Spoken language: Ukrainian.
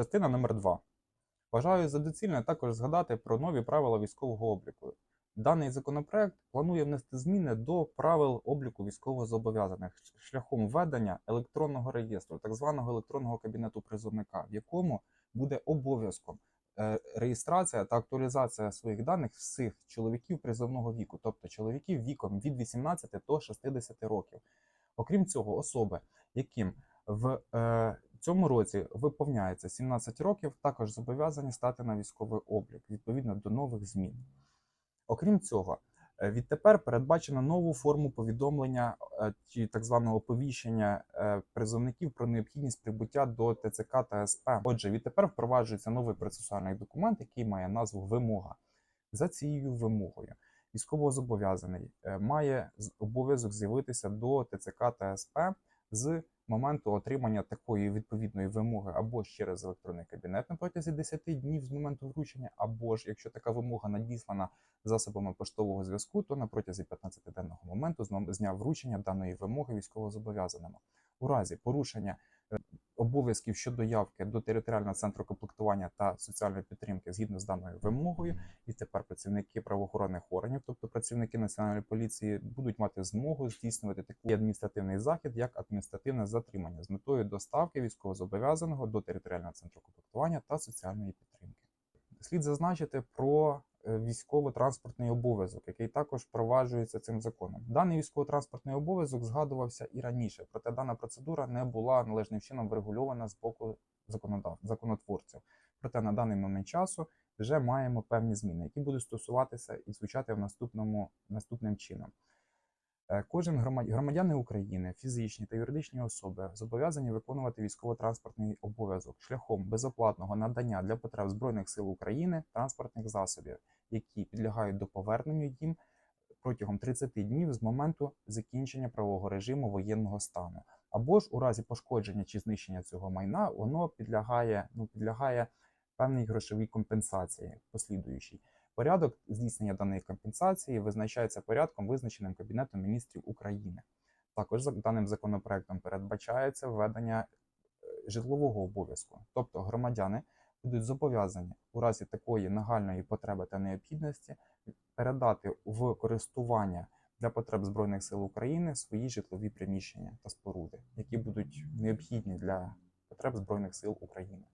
Частина номер 2 Вважаю за доцільне також згадати про нові правила військового обліку. Даний законопроект планує внести зміни до правил обліку військовозобов'язаних шляхом введення електронного реєстру, так званого електронного кабінету призовника, в якому буде обов'язком е, реєстрація та актуалізація своїх даних всіх чоловіків призовного віку, тобто чоловіків віком від 18 до 60 років. Окрім цього, особи, яким в е, цьому році виповняється 17 років, також зобов'язані стати на військовий облік відповідно до нових змін. Окрім цього, е, відтепер передбачено нову форму повідомлення е, чи так званого оповіщення е, призовників про необхідність прибуття до ТЦК та СП. Отже, відтепер впроваджується новий процесуальний документ, який має назву вимога. За цією вимогою військовозобов'язаний має обов'язок з'явитися до ТЦК та СП з моменту отримання такої відповідної вимоги або через електронний кабінет на протязі 10 днів з моменту вручення, або ж якщо така вимога надіслана засобами поштового зв'язку, то на протязі 15-денного моменту з дня вручення даної вимоги військовозобов'язаному. У разі порушення е, обов'язків щодо явки до територіального центру комплектування та соціальної підтримки згідно з даною вимогою, і тепер працівники правоохоронних органів, тобто працівники національної поліції, будуть мати змогу здійснювати такий адміністративний захід, як адміністративне затримання з метою доставки військовозобов'язаного до територіального центру комплектування та соціальної підтримки. Слід зазначити про військово-транспортний обов'язок, який також впроваджується цим законом. Даний військово-транспортний обов'язок згадувався і раніше, проте дана процедура не була належним чином врегульована з боку законотворців. Проте на даний момент часу вже маємо певні зміни, які будуть стосуватися і звучати в наступному наступним чином. Е, Кожен громадя- громадяни України, фізичні та юридичні особи зобов'язані виконувати військово-транспортний обов'язок шляхом безоплатного надання для потреб Збройних сил України транспортних засобів, які підлягають до поверненню їм протягом 30 днів з моменту закінчення правового режиму воєнного стану. Або ж у разі пошкодження чи знищення цього майна воно підлягає, ну, підлягає певній грошовій компенсації послідуючій. Порядок здійснення даної компенсації визначається порядком, визначеним Кабінетом міністрів України. Також даним законопроектом передбачається введення е, житлового обов'язку, тобто громадяни будуть зобов'язані у разі такої нагальної потреби та необхідності передати в користування для потреб Збройних сил України свої житлові приміщення та споруди, які будуть необхідні для потреб Збройних сил України.